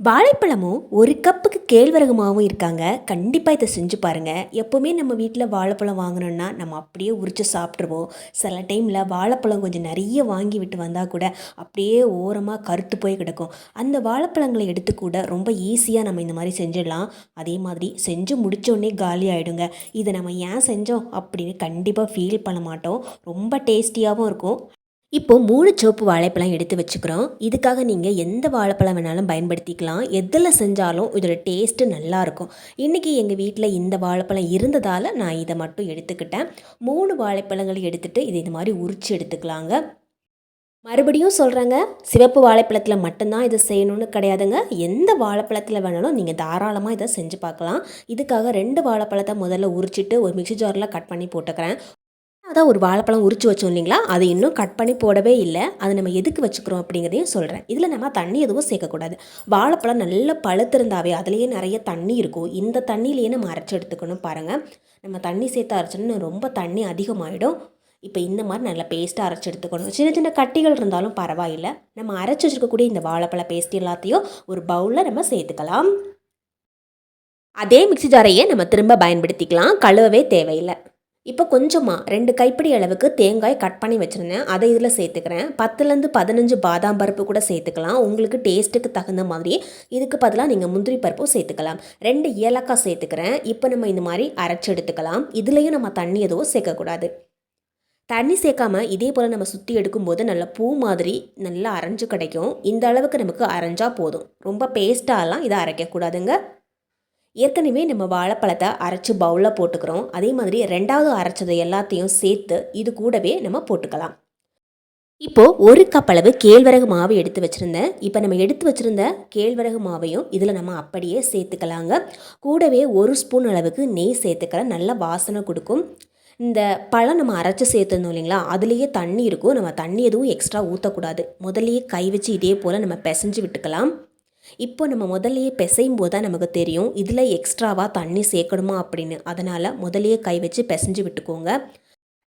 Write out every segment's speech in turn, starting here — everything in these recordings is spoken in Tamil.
வாழைப்பழமும் ஒரு கப்புக்கு கேழ்வரகு மாவும் இருக்காங்க. கண்டிப்பாக இதை செஞ்சு பாருங்கள் எப்போவுமே நம்ம வீட்டில் வாழைப்பழம் வாங்கினோன்னா நம்ம அப்படியே உரித்து சாப்பிட்ருவோம் சில டைமில் வாழைப்பழம் கொஞ்சம் நிறைய வாங்கி விட்டு வந்தால் கூட அப்படியே ஓரமாக கருத்து போய் கிடக்கும். அந்த வாழைப்பழங்களை எடுத்து கூட ரொம்ப ஈஸியாக நம்ம இந்த மாதிரி செஞ்சிடலாம். அதே மாதிரி செஞ்சு முடித்தோடனே காலி ஆகிடுங்க இதை நம்ம ஏன் செஞ்சோம் அப்படின்னு கண்டிப்பாக ஃபீல் பண்ண மாட்டோம். ரொம்ப டேஸ்டியாகவும் இருக்கும். இப்போ மூணு சிவப்பு வாழைப்பழம் எடுத்து வச்சுக்கிறோம். இதுக்காக நீங்கள் எந்த வாழைப்பழம் வேணாலும் பயன்படுத்திக்கலாம். எதில் செஞ்சாலும் இதோட டேஸ்ட்டு நல்லாயிருக்கும் இன்றைக்கி எங்கள் வீட்டில் இந்த வாழைப்பழம் இருந்ததால் நான் இதை மட்டும் எடுத்துக்கிட்டேன். மூணு வாழைப்பழங்களை எடுத்துகிட்டு இதை இந்த மாதிரி உரித்து எடுத்துக்கலாங்க. மறுபடியும் சொல்கிறாங்க சிவப்பு வாழைப்பழத்தில் மட்டும்தான் இதை செய்யணும்னு கிடையாதுங்க. எந்த வாழைப்பழத்தில் வேணாலும் நீங்கள் தாராளமாக இதை செஞ்சு பார்க்கலாம். இதுக்காக ரெண்டு வாழைப்பழத்தை முதல்ல உரிச்சிட்டு ஒரு மிக்சி ஜாரில் கட் பண்ணி போட்டுக்கிறேன். அதான் ஒரு வாழைப்பழம் உரிச்சு வச்சோம் இல்லைங்களா? அது இன்னும் கட் பண்ணி போடவே இல்லை. அதை நம்ம எதுக்கு வச்சுக்கிறோம் அப்படிங்கிறதையும் சொல்கிறேன் இதில் நம்ம தண்ணி எதுவும் சேர்க்கக்கூடாது. வாழைப்பழம் நல்லா பழுத்திருந்தாவே அதுலேயே நிறைய தண்ணி இருக்கும். இந்த தண்ணியிலேயே நம்ம அரைச்சி எடுத்துக்கணும் பாருங்கள் நம்ம தண்ணி சேர்த்து அரைச்சோன்னா ரொம்ப தண்ணி அதிகமாகிடும் இப்போ இந்த மாதிரி நல்லா பேஸ்ட்டாக அரைச்சி எடுத்துக்கணும். சின்ன சின்ன கட்டிகள் இருந்தாலும் பரவாயில்லை. நம்ம அரைச்சி வச்சுருக்கக்கூடிய இந்த வாழைப்பழ பேஸ்ட் எல்லாத்தையும் ஒரு பவுலில் நம்ம சேர்த்துக்கலாம். அதே மிக்சி ஜாரையே நம்ம திரும்ப பயன்படுத்திக்கலாம். கழுவவே தேவையில்லை. இப்போ கொஞ்சமாக ரெண்டு கைப்பிடி அளவுக்கு தேங்காய் கட் பண்ணி வச்சுருந்தேன். அதை இதில் சேர்த்துக்கிறேன். பத்துலேருந்து பதினஞ்சு பாதாம் பருப்பு கூட சேர்த்துக்கலாம். உங்களுக்கு டேஸ்ட்டுக்கு தகுந்த மாதிரி. இதுக்கு பதிலாக நீங்கள் முந்திரி பருப்பும் சேர்த்துக்கலாம். ரெண்டு ஏலக்காய் சேர்த்துக்கிறேன். இப்போ நம்ம இந்த மாதிரி அரைச்சி எடுத்துக்கலாம். இதுலேயும் நம்ம தண்ணி எதுவும் சேர்க்கக்கூடாது. தண்ணி சேர்க்காம இதே போல் நம்ம சுற்றி எடுக்கும்போது நல்ல பூ மாதிரி நல்லா அரைஞ்சு கிடைக்கும். இந்த அளவுக்கு நமக்கு அரைஞ்சால் போதும். ரொம்ப பேஸ்ட்டாலாம் இதை அரைக்கக்கூடாதுங்க. ஏற்கனவே நம்ம வாழைப்பழத்தை அரைச்சி பவுலில் போட்டுக்கிறோம். அதே மாதிரி ரெண்டாவது அரைச்சதை எல்லாத்தையும் சேர்த்து இது கூடவே நம்ம போட்டுக்கலாம். இப்போது ஒரு கப் அளவு கேழ்வரகு மாவு எடுத்து வச்சுருந்தேன். இப்போ நம்ம எடுத்து வச்சுருந்த கேழ்வரகு மாவையும் இதில் நம்ம அப்படியே சேர்த்துக்கலாங்க. கூடவே ஒரு ஸ்பூன் அளவுக்கு நெய் சேர்த்துக்கலாம் நல்ல வாசனை கொடுக்கும். இந்த பழம் நம்ம அரைச்சி சேர்த்துருந்தோம் இல்லைங்களா அதுலேயே தண்ணி இருக்கும். நம்ம தண்ணி எதுவும் எக்ஸ்ட்ரா ஊற்றக்கூடாது முதல்லையே கை வச்சு இதே போல் நம்ம பிசைஞ்சு விட்டுக்கலாம். இப்போ நம்ம முதல்லையே பிசையும் போது தான் நமக்கு தெரியும் இதில் எக்ஸ்ட்ராவாக தண்ணி சேர்க்கணுமா அப்படின்னு. அதனால் முதல்லையே கை வச்சு பிசைஞ்சு விட்டுக்கோங்க.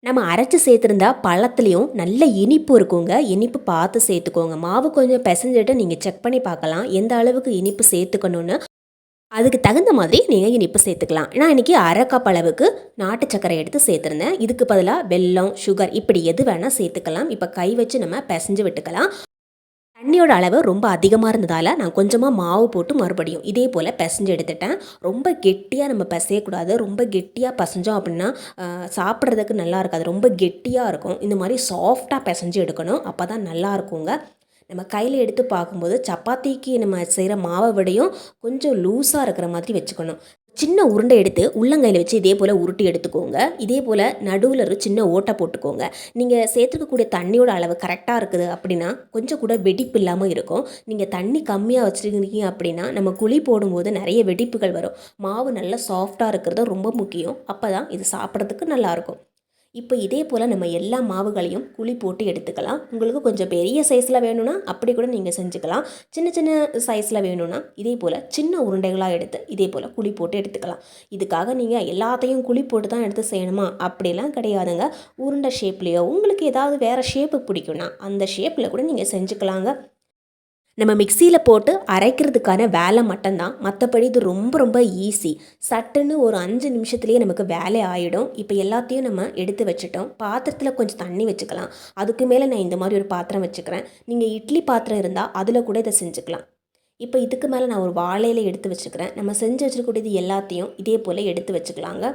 நம்ம அரைச்சி சேர்த்துருந்தா பழத்துலேயும் நல்ல இனிப்பு இருக்குங்க. இனிப்பு பார்த்து சேர்த்துக்கோங்க. மாவு கொஞ்சம் பிசைஞ்சிட்டு நீங்கள் செக் பண்ணி பார்க்கலாம். எந்த அளவுக்கு இனிப்பு சேர்த்துக்கணுன்னு அதுக்கு தகுந்த மாதிரி நீங்கள் இனிப்பு சேர்த்துக்கலாம். நான் இன்றைக்கி அரை கப் அளவுக்கு நாட்டு சக்கரை எடுத்து சேர்த்துருந்தேன். இதுக்கு பதிலாக வெல்லம் சுகர் இப்படி எது வேணால் சேர்த்துக்கலாம். இப்போ கை வச்சு நம்ம பிசைஞ்சு விட்டுக்கலாம். தண்ணியோட அளவு ரொம்ப அதிகமாக இருந்ததால் நான் கொஞ்சமாக மாவு போட்டு மறுபடியும் இதே போல் பிசைஞ்சு எடுத்துட்டேன். ரொம்ப கெட்டியாக நம்ம பிசையக்கூடாது. ரொம்ப கெட்டியாக பசைஞ்சோம் அப்படின்னா சாப்பிட்றதுக்கு நல்லா இருக்காது. ரொம்ப கெட்டியாக இருக்கும். இந்த மாதிரி சாஃப்டாக பிசைஞ்சு எடுக்கணும். அப்போ தான் நல்லா இருக்குங்க. நம்ம கையில் எடுத்து பார்க்கும்போது சப்பாத்திக்கு நம்ம செய்கிற மாவை விடையும் கொஞ்சம் லூஸாக இருக்கிற மாதிரி வச்சுக்கணும். சின்ன உருண்டை எடுத்து உள்ளங்கையில் வச்சு இதே போல் உருட்டி எடுத்துக்கோங்க. இதே போல் நடுவில் ஒரு சின்ன ஓட்டை போட்டுக்கோங்க. நீங்கள் சேர்த்துக்கக்கூடிய தண்ணியோட அளவு கரெக்டாக இருக்குது அப்படின்னா கொஞ்சம் கூட வெடிப்பு இல்லாமல் இருக்கும். நீங்கள் தண்ணி கம்மியாக வச்சுருக்கீங்க அப்படின்னா நம்ம குழி போடும்போது நிறைய வெடிப்புகள் வரும். மாவு நல்லா சாஃப்டாக இருக்கிறது ரொம்ப முக்கியம். அப்போ தான் இது சாப்பிட்றதுக்கு நல்லாயிருக்கும் இப்போ இதே போல் நம்ம எல்லா மாவுகளையும் குழி போட்டு எடுத்துக்கலாம். உங்களுக்கு கொஞ்சம் பெரிய சைஸில் வேணும்னா அப்படி கூட நீங்கள் செஞ்சுக்கலாம். சின்ன சின்ன சைஸில் வேணும்னா இதே போல் சின்ன உருண்டைகளாக எடுத்து இதே போல் குழி போட்டு எடுத்துக்கலாம். இதுக்காக நீங்கள் எல்லாத்தையும் குழி போட்டு தான் எடுத்து செய்யணுமா? அப்படிலாம் கிடையாதுங்க. உருண்டை ஷேப்லேயோ உங்களுக்கு ஏதாவது வேறு ஷேப்பு பிடிக்கும்னா அந்த ஷேப்பில் கூட நீங்கள் செஞ்சுக்கலாங்க. நம்ம மிக்சியில் போட்டு அரைக்கிறதுக்கான வேலை மட்டும்தான். மற்றபடி இது ரொம்ப ரொம்ப ஈஸி சட்டுன்னு ஒரு அஞ்சு நிமிஷத்துலேயே நமக்கு வேலை ஆகிடும் இப்போ எல்லாத்தையும் நம்ம எடுத்து வச்சுட்டோம். பாத்திரத்தில் கொஞ்சம் தண்ணி வச்சுக்கலாம். அதுக்கு மேலே நான் இந்த மாதிரி ஒரு பாத்திரம் வச்சுக்கிறேன். நீங்கள் இட்லி பாத்திரம் இருந்தால் அதில் கூட இதை செஞ்சுக்கலாம். இப்போ இதுக்கு மேலே நான் ஒரு வாழையில் எடுத்து வச்சுக்கிறேன். நம்ம செஞ்சு வச்சுருக்கூடியது எல்லாத்தையும் இதே போல் எடுத்து வச்சுக்கலாங்க.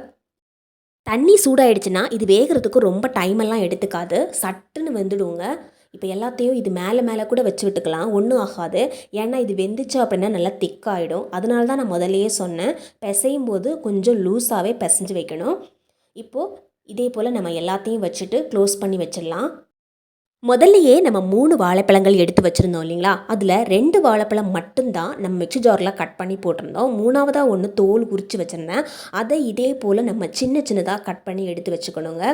தண்ணி சூடாயிடுச்சுன்னா இது வேகிறதுக்கு ரொம்ப டைமெல்லாம் எடுத்துக்காது. சட்டுன்னு வந்துடுவோங்க இப்போ எல்லாத்தையும் இது மேலே மேலே கூட வச்சு விட்டுக்கலாம். ஒன்றும் ஆகாது. ஏன்னா இது வெந்துச்சு அப்படின்னா நல்லா திக்காயிடும். அதனால தான் நான் முதலையே சொன்னேன். பிசையும் போது கொஞ்சம் லூஸாகவே பிசைஞ்சு வைக்கணும். இப்போது இதே போல் நம்ம எல்லாத்தையும் வச்சுட்டு க்ளோஸ் பண்ணி வச்சிடலாம். முதல்லையே நம்ம மூணு வாழைப்பழங்கள் எடுத்து வச்சுருந்தோம் இல்லைங்களா? அதில் ரெண்டு வாழைப்பழம் மட்டும்தான் நம்ம மிக்சி ஜாரில் கட் பண்ணி போட்டிருந்தோம். மூணாவதாக ஒன்று தோல் உரித்து வச்சுருந்தேன். அதை இதே போல் நம்ம சின்ன சின்னதாக கட் பண்ணி எடுத்து வச்சுக்கணுங்க.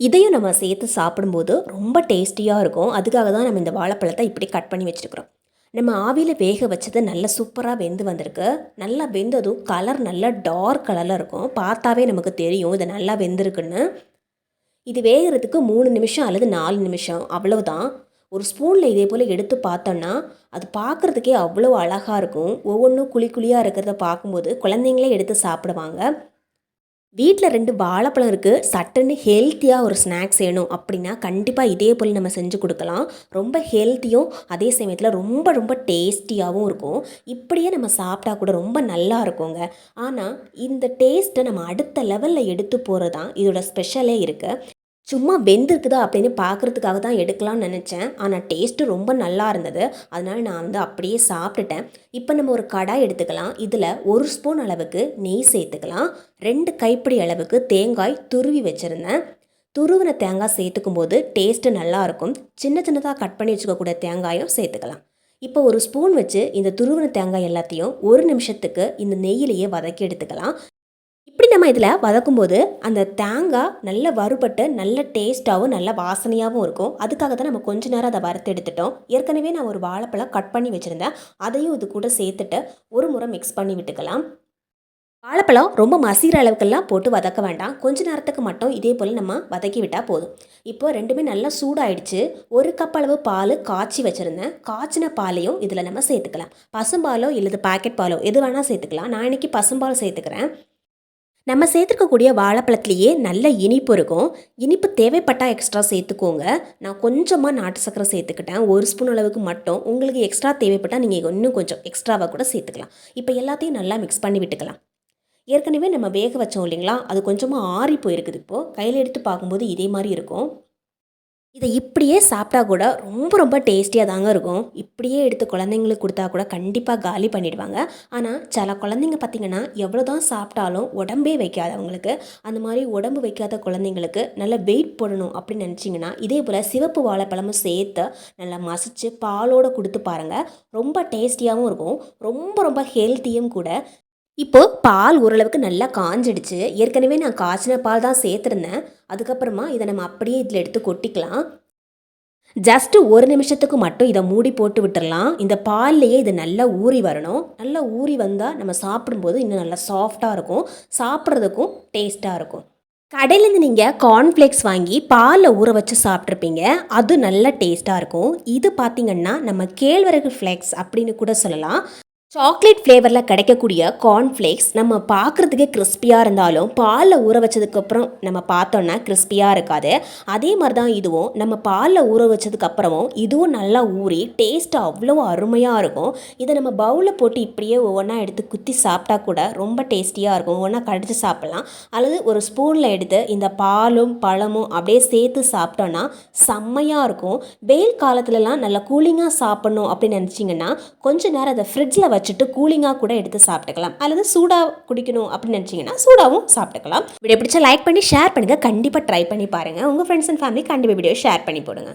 இதையும் நம்ம சேர்த்து சாப்பிடும்போது ரொம்ப டேஸ்டியாக இருக்கும். அதுக்காக தான் நம்ம இந்த வாழைப்பழத்தை இப்படி கட் பண்ணி வச்சுருக்குறோம். நம்ம ஆவியில் வேக வச்சது நல்ல சூப்பராக வெந்து வந்திருக்கு. நல்லா வெந்ததும் கலர் நல்லா டார்க் கலரில் இருக்கும். பார்த்தாவே நமக்கு தெரியும் இது நல்லா வெந்திருக்குன்னு. இது வேகிறதுக்கு மூணு நிமிஷம் அல்லது நாலு நிமிஷம். அவ்வளவுதான். ஒரு ஸ்பூனில் இதே போல் எடுத்து பார்த்தோன்னா அது பார்க்குறதுக்கே அவ்வளோ அழகாக இருக்கும். ஒவ்வொன்றும் குழி குழியாக இருக்கிறத பார்க்கும்போது குழந்தைங்களே எடுத்து சாப்பிடுவாங்க. வீட்டில் ரெண்டு வாழைப்பழம் இருக்குது சட்டுன்னு ஹெல்த்தியாக ஒரு ஸ்நாக்ஸ் வேணும் அப்படின்னா கண்டிப்பாக இதே போல் நம்ம செஞ்சு கொடுக்கலாம். ரொம்ப ஹெல்த்தியும் அதே சமயத்தில் ரொம்ப ரொம்ப டேஸ்டியாகவும் இருக்கும். இப்படியே நம்ம சாப்பிட்டா கூட ரொம்ப நல்லா இருக்குங்க. ஆனால் இந்த டேஸ்ட்டை நம்ம அடுத்த லெவலில் எடுத்து போகிறது தான் இதோட ஸ்பெஷலே இருக்குது சும்மா வெந்திருக்குதா அப்படின்னு பார்க்குறதுக்காக தான் எடுக்கலாம்னு நினச்சேன். ஆனால் டேஸ்ட்டு ரொம்ப நல்லா இருந்தது. அதனால் நான் வந்து அப்படியே சாப்பிட்டுட்டேன். இப்போ நம்ம ஒரு கடாய் எடுத்துக்கலாம். இதில் ஒரு ஸ்பூன் அளவுக்கு நெய் சேர்த்துக்கலாம். ரெண்டு கைப்பிடி அளவுக்கு தேங்காய் துருவி வச்சுருந்தேன். துருவின தேங்காய் சேர்த்துக்கும் போது டேஸ்ட்டு நல்லாயிருக்கும் சின்ன சின்னதாக கட் பண்ணி வச்சுக்கக்கூடிய தேங்காயும் சேர்த்துக்கலாம். இப்போ ஒரு ஸ்பூன் வச்சு இந்த துருவின தேங்காய் எல்லாத்தையும் ஒரு நிமிஷத்துக்கு இந்த நெய்யிலேயே வதக்கி எடுத்துக்கலாம். இப்படி நம்ம இதில் வதக்கும்போது அந்த தேங்காய் நல்ல வறுபட்டு நல்ல டேஸ்ட்டாகவும் நல்ல வாசனையாகவும் இருக்கும். அதுக்காக தான் நம்ம கொஞ்ச நேரம் அதை வறுத்து எடுத்துட்டோம். ஏற்கனவே நான் ஒரு வாழைப்பழம் கட் பண்ணி வச்சுருந்தேன். அதையும் இது கூட சேர்த்துட்டு ஒரு முறை மிக்ஸ் பண்ணி விட்டுக்கலாம். வாழைப்பழம் ரொம்ப மசிகிற அளவுக்கெல்லாம் போட்டு வதக்க வேண்டாம். கொஞ்ச நேரத்துக்கு மட்டும் இதே போல் நம்ம வதக்கி விட்டால் போதும். இப்போ ரெண்டுமே நல்லா சூடாயிடுச்சு. ஒரு கப் அளவு பால் காய்ச்சி வச்சுருந்தேன். காய்ச்சின பாலையும் இதில் நம்ம சேர்த்துக்கலாம். பசும்பாலோ இல்லது பாக்கெட் பாலோ எது வேணால் சேர்த்துக்கலாம். நான் இன்றைக்கி பசும்பால் சேர்த்துக்கிறேன். நம்ம சேர்த்துக்கக்கூடிய வாழைப்பழத்துலேயே நல்ல இனிப்பு இருக்கும். இனிப்பு தேவைப்பட்டால் எக்ஸ்ட்ரா சேர்த்துக்கோங்க. நான் கொஞ்சமாக நாட்டு சக்கரை சேர்த்துக்கிட்டேன். ஒரு ஸ்பூன் அளவுக்கு மட்டும். உங்களுக்கு எக்ஸ்ட்ரா தேவைப்பட்டால் நீங்கள் இன்னும் கொஞ்சம் எக்ஸ்ட்ராவாக கூட சேர்த்துக்கலாம். இப்போ எல்லாத்தையும் நல்லா மிக்ஸ் பண்ணி விட்டுக்கலாம். ஏற்கனவே நம்ம வேக வச்சோம் இல்லைங்களா? அது கொஞ்சமாக ஆறி போயிருக்குது இப்போது கையில் எடுத்து பார்க்கும்போது இதே மாதிரி இருக்கும். இதை இப்படியே சாப்பிட்டா கூட ரொம்ப ரொம்ப டேஸ்டியாக தாங்க இருக்கும். இப்படியே எடுத்து குழந்தைங்களுக்கு கொடுத்தா கூட கண்டிப்பாக காலி பண்ணிடுவாங்க. ஆனால் சில குழந்தைங்க பார்த்திங்கன்னா எவ்வளோ தான் சாப்பிட்டாலும் உடம்பே வைக்காது அவங்களுக்கு அந்த மாதிரி உடம்பு வைக்காத குழந்தைங்களுக்கு நல்ல வெயிட் போடணும் அப்படின்னு நினச்சிங்கன்னா இதே போல் சிவப்பு வாழைப்பழமும் சேர்த்து நல்லா மசிச்சு பாலோடு கொடுத்து பாருங்கள் ரொம்ப டேஸ்டியாகவும் இருக்கும். ரொம்ப ரொம்ப ஹெல்த்தியும் கூட இப்போ பால் ஓரளவுக்கு நல்லா காஞ்சிடுச்சு. ஏற்கனவே நான் காய்ச்சின பால் தான் சேர்த்துருந்தேன். அதுக்கப்புறமா இதை நம்ம அப்படியே இதில் எடுத்து கொட்டிக்கலாம். ஜஸ்ட்டு ஒரு நிமிஷத்துக்கு மட்டும் இதை மூடி போட்டு விட்டுடலாம் இந்த பால்லையே இது நல்லா ஊறி வரணும். நல்லா ஊறி வந்தால் நம்ம சாப்பிடும்போது இன்னும் நல்லா சாஃப்டாக இருக்கும். சாப்பிட்றதுக்கும் டேஸ்ட்டாக இருக்கும். கடையிலேருந்து நீங்கள் கார்ன்ஃப்ளேக்ஸ் வாங்கி பாலில் ஊற வச்சு சாப்பிட்ருப்பீங்க அது நல்ல டேஸ்ட்டாக இருக்கும். இது பார்த்திங்கன்னா நம்ம கேழ்வரகு ஃப்ளேக்ஸ் அப்படின்னு கூட சொல்லலாம். சாக்லேட் ஃப்ளேவரில் கிடைக்கக்கூடிய கார்ன்ஃப்ளேக்ஸ் நம்ம பார்க்குறதுக்கே கிறிஸ்பியாக இருந்தாலும் பாலில் ஊற வச்சதுக்கப்புறம் நம்ம பார்த்தோன்னா கிறிஸ்பியாக இருக்காது. அதே மாதிரி தான் இதுவும் நம்ம பாலில் ஊற வச்சதுக்கப்புறமும் இதுவும் நல்லா ஊறி டேஸ்ட்டு அவ்வளோ அருமையாக இருக்கும். இதை நம்ம பவுலில் போட்டு இப்படியே ஒவ்வொன்றா எடுத்து குத்தி சாப்பிட்டா கூட ரொம்ப டேஸ்டியாக இருக்கும். ஒவ்வொன்றா கடிச்சு சாப்பிட்லாம். அல்லது ஒரு ஸ்பூனில் எடுத்து இந்த பாலும் பழமும் அப்படியே சேர்த்து சாப்பிட்டோன்னா செம்மையாக இருக்கும். வெயில் காலத்துலலாம் நல்லா கூலிங்காக சாப்பிட்ணும் அப்படின்னு நினச்சிங்கன்னா கொஞ்ச நேரம் அதை ஃப்ரிட்ஜில் வச்சு வச்சுட்டு கூலிங்காக கூட எடுத்து சாப்பிட்டுக்கலாம். அல்லது சூடாக குடிக்கணும் அப்படின்னு நினச்சிங்கன்னா சூடாகவும் சாப்பிட்டுக்கலாம். வீடியோ பிடிச்சா லைக் பண்ணி ஷேர் பண்ணுங்கள் கண்டிப்பாக ட்ரை பண்ணி பாருங்கள் உங்கள் ஃப்ரெண்ட்ஸ் அண்ட் ஃபேமிலி கண்டிப்பாக வீடியோ ஷேர் பண்ணி போடுங்க.